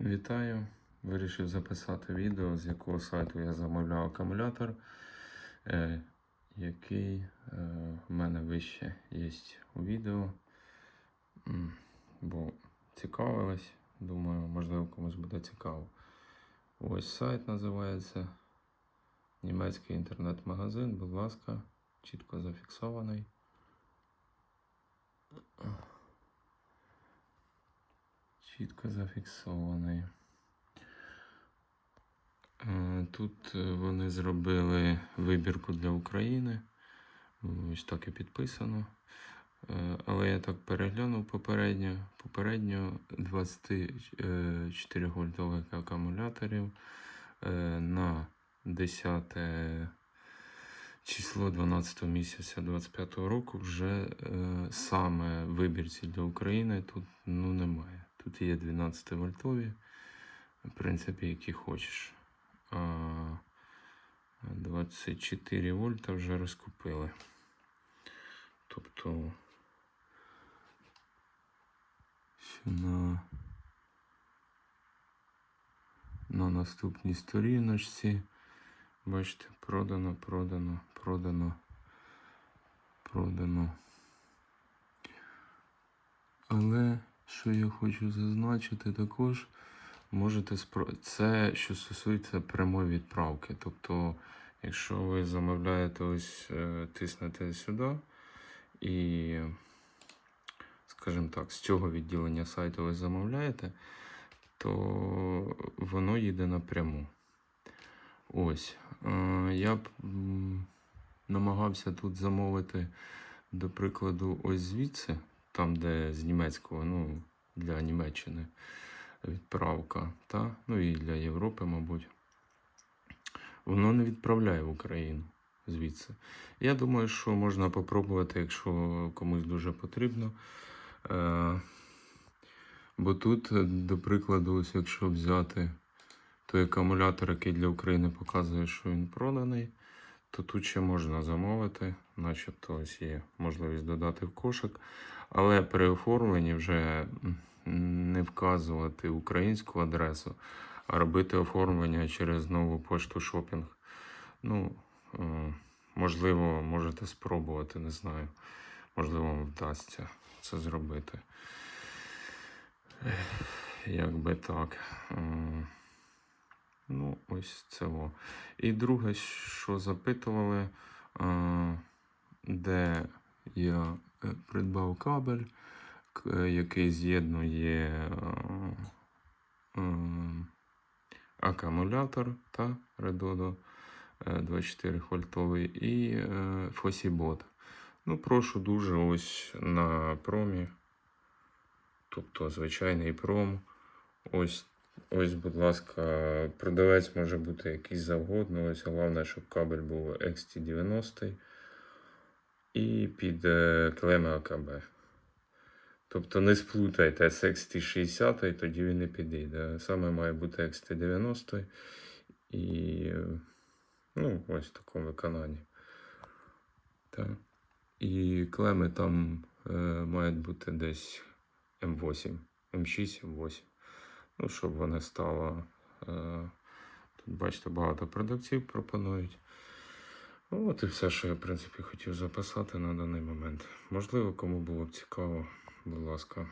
Вітаю! Вирішив записати відео, з якого сайту я замовляв акумулятор, е, який е, в мене вище є у відео. Бо цікавились, думаю, можливо комусь буде цікаво. Ось сайт називається Німецький інтернет-магазин, будь ласка, чітко зафіксований. Чітко зафіксований. Е, Тут е, вони зробили вибірку для України. Ось так і підписано. Е, Але я так переглянув попередньо. Попередньо 24 вольтових акумуляторів на 10 число 12 місяця 25 року вже саме вибірці для України тут ну, немає. Тут є 12 вольтові, в принципі, які хочеш. А 24 вольта вже розкупили. Тобто на, на наступній сторіночці. Бачите, продано, продано, продано, продано. Але що я хочу зазначити також, можете спро... це що стосується прямої відправки. Тобто, якщо ви замовляєте ось е, тиснете сюди і, скажімо так, з цього відділення сайту ви замовляєте, то воно їде напряму. Ось. Е, Я б намагався тут замовити, до прикладу, ось звідси, там, де з німецького, ну, для Німеччини відправка, та? ну і для Європи, мабуть. Воно не відправляє в Україну звідси. Я думаю, що можна попробувати, якщо комусь дуже потрібно. Е, Бо тут, до прикладу, ось якщо взяти той акумулятор, який для України показує, що він проданий, то тут ще можна замовити, начебто ось є можливість додати в кошик. Але при оформленні вже не вказувати українську адресу, а робити оформлення через нову пошту шопінг. Ну, е, можливо, можете спробувати, не знаю. Можливо, вам вдасться це зробити. Ех, Як би так. Ну, ось це. Во. І друге, що запитували, е, де я е, придбав кабель, е, який з'єднує акумулятор та Redodo е, 24 вольтовий і Фосібот. Ну, прошу дуже ось на промі. Тобто звичайний пром. Ось Ось, будь ласка, продавець може бути якийсь завгодно. Ось головне, щоб кабель був XT90 і під е, клеми АКБ. Тобто не сплутайте з XT60, тоді він не підійде. Саме має бути XT90 і е, ну, ось в такому виконанні. Так. І клеми там е, мають бути десь М8, М6, М8. Ну, щоб вони стало. Е, тут, бачите, багато продавців пропонують. Ну, от і все, що я, в принципі, хотів записати на даний момент. Можливо, кому було б цікаво, будь ласка.